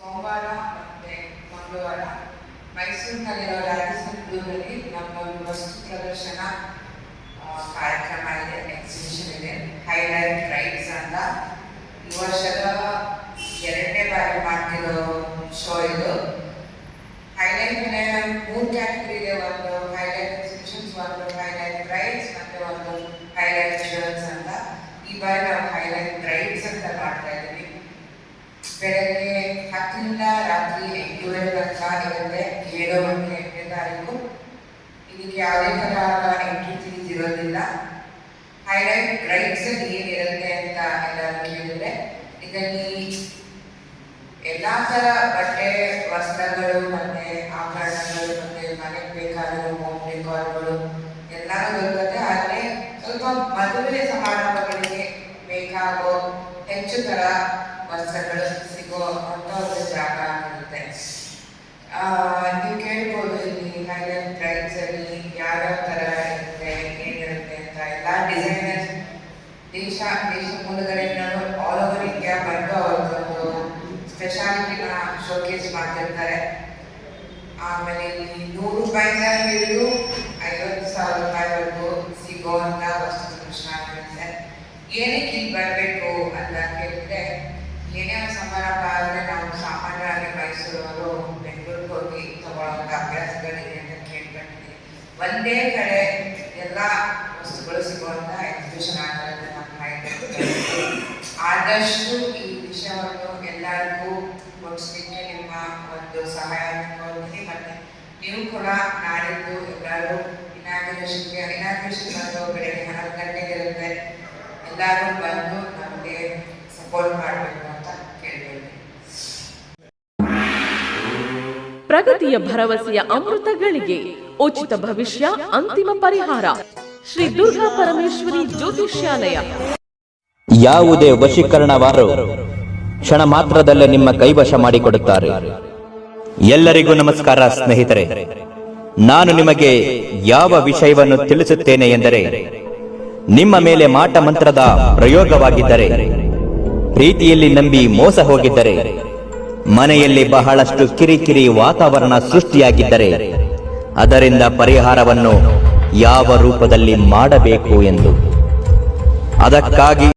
ಸೋಮವಾರ ಮತ್ತೆ ಮಂಗಳವಾರ ಮೈಸೂರಿನಲ್ಲಿರೋ ರಾಜಸ್ಥಾನ್ ಬ್ಲೂನಲ್ಲಿ ನಮ್ಮ ಒಂದು ವಸ್ತು ಪ್ರದರ್ಶನ ಕಾರ್ಯಕ್ರಮ ಇದೆ ಎಕ್ಸಿಬಿಷನ್ ಇದೆ. ಹೈಲೈಟ್ ರೈಡ್ಸ್ ಅಂತ. ಈ ವರ್ಷದ ಎರಡನೇ ಬಾರಿ ಮಾಡ್ತಿರೋ ಶೋ ಇದು. ಹೈಲೈಟ್ ಮೂರು ಕ್ಯಾಟಗರಿ ಇದೆ. ಒಂದು ಹೈಲೈಟ್ ಎಕ್ಸಿಬಿಷನ್ಸ್ ಒಂದು ಹೈಲೈಟ್ ರೈಟ್ಸ್ ಮತ್ತೆ ಒಂದು ಹೈಲೈಟ್ ಶೋಸ್ ಅಂತ. ಈ ಬಾರಿ ನಾವು ಹೈಲೈಟ್ ರೈಡ್ಸ್ ಅಂತ ಮಾಡ್ತಾ ಇದ್ದೀವಿ. ಬೆಳಗ್ಗೆ ಹತ್ತರಿಂದ ರಾತ್ರಿ ಎಂಟೂವರೆ ತನಕ ಇರುತ್ತೆ. ಏಳು ಮತ್ತು ಎಂಟನೇ ತಾರೀಕು. ಇದಕ್ಕೆ ಯಾವುದೇ ತರಹದ ಎಂಟ್ರಿ ಫೀಸ್ ಇರೋದಿಲ್ಲ. ಹೈಲೈಟ್ ರೈಟ್ಸ್ ಏನಿರುತ್ತೆ ಅಂತ ಎಲ್ಲರೂ ಕೇಳಿದ್ರೆ, ಇದರಲ್ಲಿ ಎಲ್ಲ ಥರ ಬಟ್ಟೆ ವಸ್ತ್ರಗಳು, ಮತ್ತು ಆಭರಣಗಳು, ಮತ್ತು ಮನೆಗೆ ಬೇಕಾಗಿರೋ ಹೋಮ್ ಡೆಕಾರ್ಗಳು ಎಲ್ಲಾನು ಬರ್ತದೆ ಆದರೆ ಸ್ವಲ್ಪ ಮದುವೆ ಸಮಾರಂಭಗಳಿಗೆ ಬೇಕಾಗೋ ಹೆಚ್ಚು ತರ ವಸ್ತ್ರಗಳು ಸಿಗೋ ಅಂತ ಒಂದು ಜಾಗ ಆಗಿರುತ್ತೆ ನೀವು ಕೇಳ್ಬೋದು ಇಲ್ಲಿ ಹೈಲೈಟ್ ಪ್ರೈಸ್ ಅಲ್ಲಿ ಯಾವ್ಯಾವ ತರ ಇರುತ್ತೆ, ಏನಿರುತ್ತೆ ಅಂತ. ಎಲ್ಲ ಡಿಸೈನರ್ಸ್ ದೇಶ ದೇಶ ಮೂಲಗಳಿಂದ ಆಲ್ ಓವರ್ ಇಂಡಿಯಾ ಬಂದು ಅವ್ರದ್ದೊಂದು ಸ್ಪೆಷಾಲಿಟಿನ ಶೋಕೇಸ್ ಮಾಡ್ತಿರ್ತಾರೆ. ಆಮೇಲೆ ಇಲ್ಲಿ ನೂರು ರೂಪಾಯಿಂದ ಹಿಡಿದು ಐವತ್ತು ಸಾವಿರ ರೂಪಾಯಿವರೆಗೂ ಸಿಗೋವಂಥ ವಸ್ತು ಪ್ರದರ್ಶನ ಆಗಿರುತ್ತೆ ಏನಕ್ಕೆ ಇಲ್ಲಿ ಬರಬೇಕು ಅಂತ ಕೇಳಿದ್ರೆ ಏನೇ ಒಂದು ಸಮಾರಂಭ ಆದರೆ ನಾವು ಸಾಮಾನ್ಯವಾಗಿ ಮೈಸೂರವರು ಬೆಂಗಳೂರಿಗೆ ಹೋಗಿ ತಗೊಳ್ಳೋಂಥ ಅಭ್ಯಾಸಗಳಿದೆ ಅಂತ ಕೇಳ್ಕೊಂಡಿದ್ದೀವಿ ಒಂದೇ ಕಡೆ ಎಲ್ಲ ವಸ್ತುಗಳು ಸಿಗುವಂಥ ಎಕ್ಸಿಬಿಷನ್ ಆಗಿರುತ್ತೆ ನಮ್ಮ. ಆದಷ್ಟು ಈ ವಿಷಯವನ್ನು ಎಲ್ಲರಿಗೂ ಕೊಡಿಸ್ಲಿಕ್ಕೆ ನಿಮ್ಮ ಒಂದು ಸಹಾಯವನ್ನು ಕೋರ್ತೀನಿ. ಮತ್ತೆ ನೀವು ಕೂಡ ನಾಳಿದ್ದು ಎಲ್ಲರೂ ಇನಾಗ್ರೇಷನ್ಗೆ, ಇನಾಗ್ರೇಷನ್ ಬಂದು ಬೆಳಗ್ಗೆ ಹನ್ನೊಂದು ಗಂಟೆಗೆ ಇರುತ್ತೆ. ಎಲ್ಲರೂ ಬಂದು ನಮಗೆ ಸಪೋರ್ಟ್ ಮಾಡಬೇಕು ಅಂತ ಕೇಳ್ತೀನಿ ಪ್ರಗತಿಯ ಭರವಸೆಯ ಅಮೃತಗಳಿಗೆ ಉಚಿತ ಭವಿಷ್ಯ, ಅಂತಿಮ ಪರಿಹಾರ. ಶ್ರೀ ದುರ್ಗಾ ಪರಮೇಶ್ವರಿ ಜ್ಯೋತಿಷ್ಯಾಲಯ. ಯಾವುದೇ ವಶೀಕರಣವಾರು ಕ್ಷಣ ಮಾತ್ರದಲ್ಲೇ ನಿಮ್ಮ ಕೈವಶ ಮಾಡಿಕೊಡುತ್ತಾರೆ. ಎಲ್ಲರಿಗೂ ನಮಸ್ಕಾರ, ಸ್ನೇಹಿತರೆ. ನಾನು ನಿಮಗೆ ಯಾವ ವಿಷಯವನ್ನು ತಿಳಿಸುತ್ತೇನೆ ಎಂದರೆ, ನಿಮ್ಮ ಮೇಲೆ ಮಾಟ ಮಂತ್ರದ ಪ್ರಯೋಗವಾಗಿದ್ದರೆ, ಪ್ರೀತಿಯಲ್ಲಿ ನಂಬಿ ಮೋಸ ಹೋಗಿದ್ದರೆ ಮನೆಯಲ್ಲಿ ಬಹಳಷ್ಟು ಕಿರಿಕಿರಿ ವಾತಾವರಣ ಸೃಷ್ಟಿಯಾಗಿದ್ದರೆ ಅದರಿಂದ ಪರಿಹಾರವನ್ನು ಯಾವ ರೂಪದಲ್ಲಿ ಮಾಡಬೇಕು ಎಂದು. ಅದಕ್ಕಾಗಿ